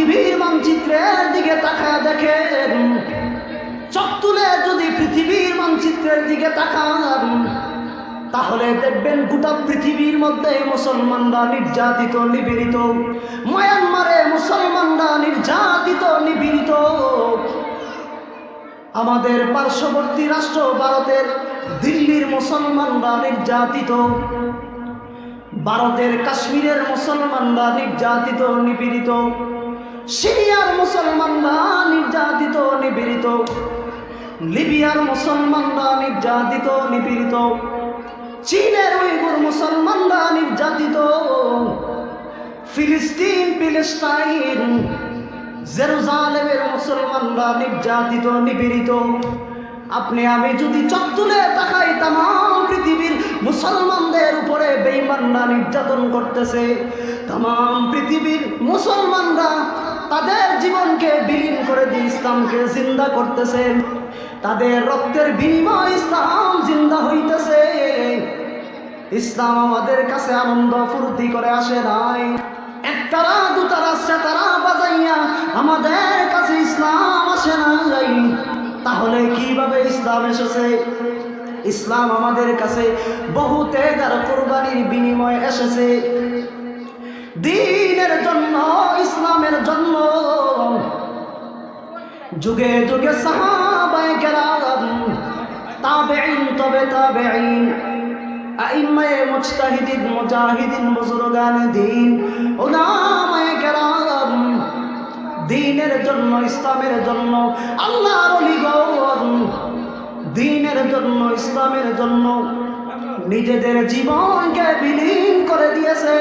পৃথিবীর মানচিত্রের দিকে তাকায় দেখেন। চোখ তুলে যদি পৃথিবীর মানচিত্রের দিকে তাকান, তাহলে দেখবেন গোটা পৃথিবীর মধ্যে মুসলমানরা নির্যাতিত, নিপীড়িত। মায়ানমারে মুসলমানরা নির্যাতিত, নিপীড়িত। আমাদের পার্শ্ববর্তী রাষ্ট্র ভারতের দিল্লির মুসলমানরা নির্যাতিত। ভারতের কাশ্মীরের মুসলমানরা নির্যাতিত, নিপীড়িত। সিরিয়ার মুসলমানরা নির্যাতিত, নিপীড়িত। লিবিয়ার মুসলমানরা নির্যাতিত, নিপীড়িত। চীনের উইগুর মুসলমানরা নির্যাতিত। ফিলিস্তিন, ফিলিস্তাইন, জেরুজালেমের মুসলমানরা নির্যাতিত, নিপীড়িত। আপনি, আমি যদি তুলে তাকাই তাম পৃথিবীর মুসলমানদের উপরে বেইমানরা নির্যাতন করতেছে। তাম পৃথিবীর মুসলমানরা তাদের জীবনকে বিলীন করে দিয়ে ইসলামকে জিন্দা করতেছে। তাদের রক্তের বিনিময় ইসলাম জিন্দা হইতেছে। ইসলাম আমাদের কাছে আনন্দ ফুর্তি করে আসে নাই। একতারা, দুতারা সেতারা বাজাইয়া আমাদের কাছে ইসলাম আসে নাই। তাহলে কীভাবে ইসলাম এসেছে? ইসলাম আমাদের কাছে বহু আর কোরবানির বিনিময় এসেছে। দিনের জন্য, ইসলামের জন্য। যুগে যুগে সাহাবায়ে কেরাম, তাবেঈন, তবে তাবেঈন, আইম্মায়ে মুজতাহিদিন, মুজাহিদিন, বুজুরগান দিন, উলামায়ে কেরাম। দিনের জন্য, ইসলামের জন্য, আল্লাহর অলিগণ। দিনের জন্য, ইসলামের জন্য, নিজেদের জীবনকে বিলীন করে দিয়েছে